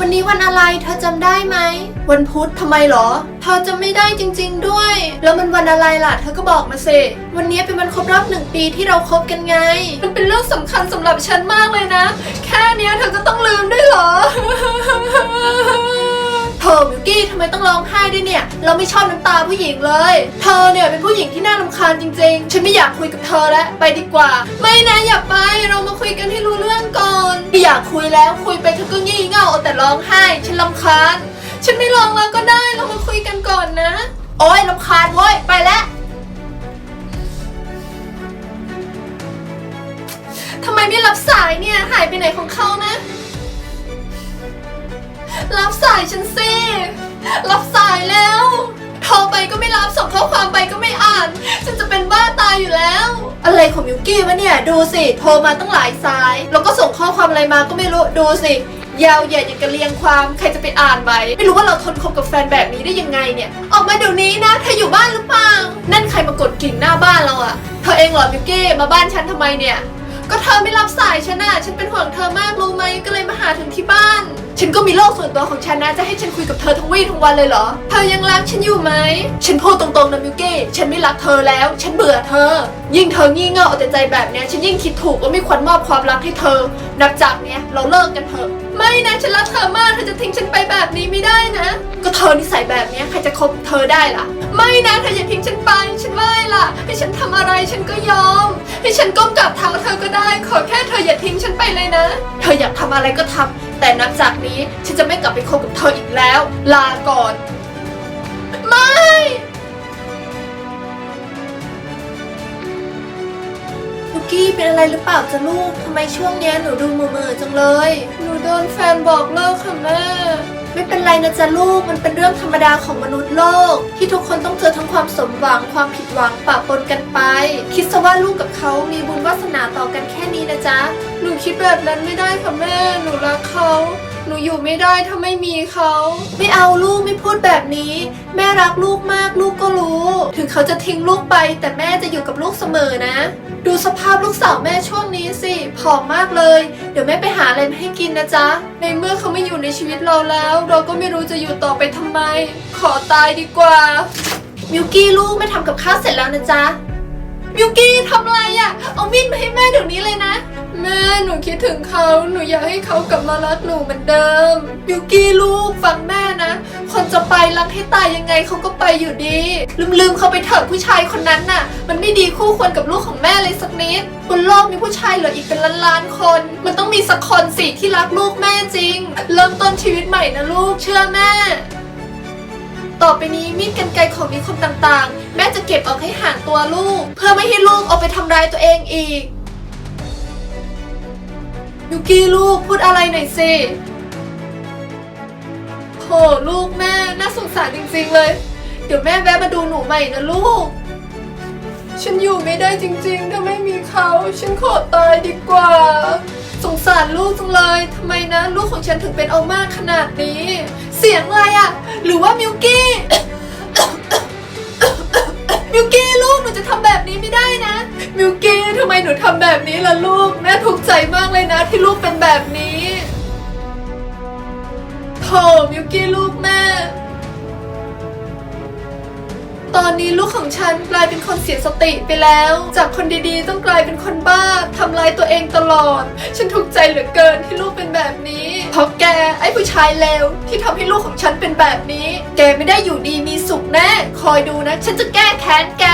วันนี้วันอะไรเธอจำได้ไหม วันพุธทำไมเหรอ เธอจำไม่ได้จริง ๆ ด้วย แล้วมันวันอะไรล่ะ เธอก็บอกมาสิวันนี้เป็นวันครบรอบหนึ่งปีที่เราคบกันไง มันเป็นเรื่องสำคัญสำหรับฉันมากเลยนะ แค่เนี้ยเธอก็ต้องลืมด้วยเหรอ ต้องร้องไห้ด้วยเนี่ย เราไม่ชอบน้ำตาผู้หญิงเลย เธอเนี่ยเป็นผู้หญิงที่น่ารำคาญจริงๆ ฉันไม่อยากคุยกับเธอแล้ว ไปดีกว่า ไม่นะอย่าไป เรามาคุยกันให้รู้เรื่องก่อน ไม่อยากคุยแล้วคุยไปเธอก็งี่เง่าเอาแต่ร้องไห้ ฉันรำคาญ ฉันไม่ร้องแล้วก็ได้ เรามาคุยกันก่อนนะ โอ๊ยรำคาญเว้ย ไปแล้วทำไมไม่รับสายเนี่ย หายไปไหนของเขานะ รับสายฉันสิ รับส่งข้อความไปก็ไม่อ่าน ฉันจะเป็นบ้าตายอยู่แล้ว อะไรของมิวกี้วะเนี่ย ดูสิ โทรมาตั้งหลายสาย แล้วก็ส่งข้อความอะไรมาก็ไม่รู้ ดูสิ ยาวเหยียดอย่างกระเรียงความ ใครจะไปอ่านไหม ไม่รู้ว่าเราทนคบกับแฟนแบบนี้ได้ยังไงเนี่ย ออกมาเดี๋ยวนี้นะ เธออยู่บ้านหรือเปล่า นั่นใครมากดกิ่งหน้าบ้านเราอะเธอเองเหรอมิวกี้ มาบ้านฉันทำไมเนี่ย ก็เธอไม่รับสายฉันน่ะ ฉันเป็นห่วงเธอมากรู้ไหม ก็เลยมาหาถึงที่บ้าน ฉันก็มีโลกส่วนตัวของฉันนะ จะให้ฉันคุยกับเธอทั้งวี่ทั้งวันเลยเหรอ เธอยังรักฉันอยู่ไหม ฉันพูดตรงๆนะมิวกี้ฉันไม่รักเธอแล้ว ฉันเบื่อเธอ ยิ่งเธองี่เง่าเอาแต่ใจแบบเนี้ย ฉันยิ่งคิดถูกว่าไม่ควรมอบความรักให้เธอ นับจากเนี้ยเราเลิกกันเถอะ ไม่นะฉันรักเธอมาก เธอจะทิ้งฉันไปแบบนี้ไม่ได้นะ ก็เธอนิสัยแบบเนี้ยใครจะคบเธอได้ล่ะ ไม่นะเธออย่าทิ้งฉันไป ฉันไหว้ล่ะ ให้ฉันทำอะไรฉันก็ยอม ให้ฉันก้มกราบเท้าเธอก็ได้ ขอแค่เธออย่าทิ้งฉันไปเลยนะ เธออยากทำอะไรก็ทำแต่นับจากนี้ฉันจะไม่กลับไปคบกับเธออีกแล้ว ลาก่อน ไม่ลูกี้เป็นอะไรหรือเปล่าจ๊ะลูกทำไมช่วงเนี้ยหนูดูเมื่อๆจังเลย หนูโดนแฟนบอกเลิกค่ะแม่ เป็นไรนะจ๊ะลูก มันเป็นเรื่องธรรมดาของมนุษย์โลก ที่ทุกคนต้องเจอทั้งความสมหวังความผิดหวังปะปนกันไป คิดซะว่าลูกกับเขามีบุญวาสนาต่อกันแค่นี้นะจ๊ะ หนูคิดแบบนั้นไม่ได้ค่ะแม่ หนูรักเขา หนูอยู่ไม่ได้ถ้าไม่มีเขา ไม่เอาลูกไม่พูดแบบนี้ แม่รักลูกมากลูกก็รู้ ถึงเขาจะทิ้งลูกไป แต่แม่จะอยู่กับลูก มอนะ ดูสภาพลูกสาวแม่ช่วงนี้สิผอมมากเลย เดี๋ยวแม่ไปหาอะไรมาให้กินนะจ๊ะ ในเมื่อเขาไม่อยู่ในชีวิตเราแล้ว เราก็ไม่รู้จะอยู่ต่อไปทำไม ขอตายดีกว่า มิวกี้ลูกแม่ทำกับข้าวเสร็จแล้วนะจ๊ะ มิวกี้ทำอะไรอะ่ะเอามีดมาให้แม่เดี๋ยวนี้เลยนะ แม่หนูคิดถึงเขาหนูอยากให้เขากลับมารักหนูเหมือนเดิมมิวกี้ลูกฟังแม่ กให้ตายยังไงเขาก็ไปอยู่ดี ลืมๆเขาไปเถอะผู้ชายคนนั้นน่ะ มันไม่ดีคู่ควรกับลูกของแม่เลยสักนิดบนโลกมีผู้ชายเหลืออีกเป็นล้านๆคน มันต้องมีสักคนสิที่รักลูกแม่จริง เริ่มต้นชีวิตใหม่นะลูกเชื่อแม่ ต่อไปนี้มีดกันไกรของมีคมต่างๆ แม่จะเก็บออกให้ห่างตัวลูก เพื่อไม่ให้ลูกเอาไปทำร้ายตัวเองอีกยูกี้ลูกพูดอะไรหน่อยสิ โหลูกแม่น่าสงสารจริงๆเลย เดี๋ยวแม่แวะมาดูหนูใหม่นะลูก ฉันอยู่ไม่ได้จริงๆ ถ้าไม่มีเขา ฉันขอตายดีกว่า สงสารลูกจังเลยทำไมนะ ลูกของฉันถึงเป็นเอามากขนาดนี้ เสียงอะไรอะหรือว่ามิวกี้ มิวกี้ลูกหนูจะทำแบบนี้ไม่ได้นะ มิวกี้ทำไมหนูทำแบบนี้ล่ะลูกแม่ทุกข์ใจมากเลยนะที่ลูกเป็นแบบนี้ โธ่มิวกี้ลูกแม่ ตอนนี้ลูกของฉันกลายเป็นคนเสียสติไปแล้ว จากคนดีๆ ต้องกลายเป็นคนบ้าทำร้ายตัวเองตลอด ฉันทุกข์ใจเหลือเกินที่ลูกเป็นแบบนี้เพราะแกไอ้ผู้ชายเลวที่ทำให้ลูกของฉันเป็นแบบนี้ แกไม่ได้อยู่ดีมีสุขแน่ คอยดูนะ ฉันจะแก้แค้นแก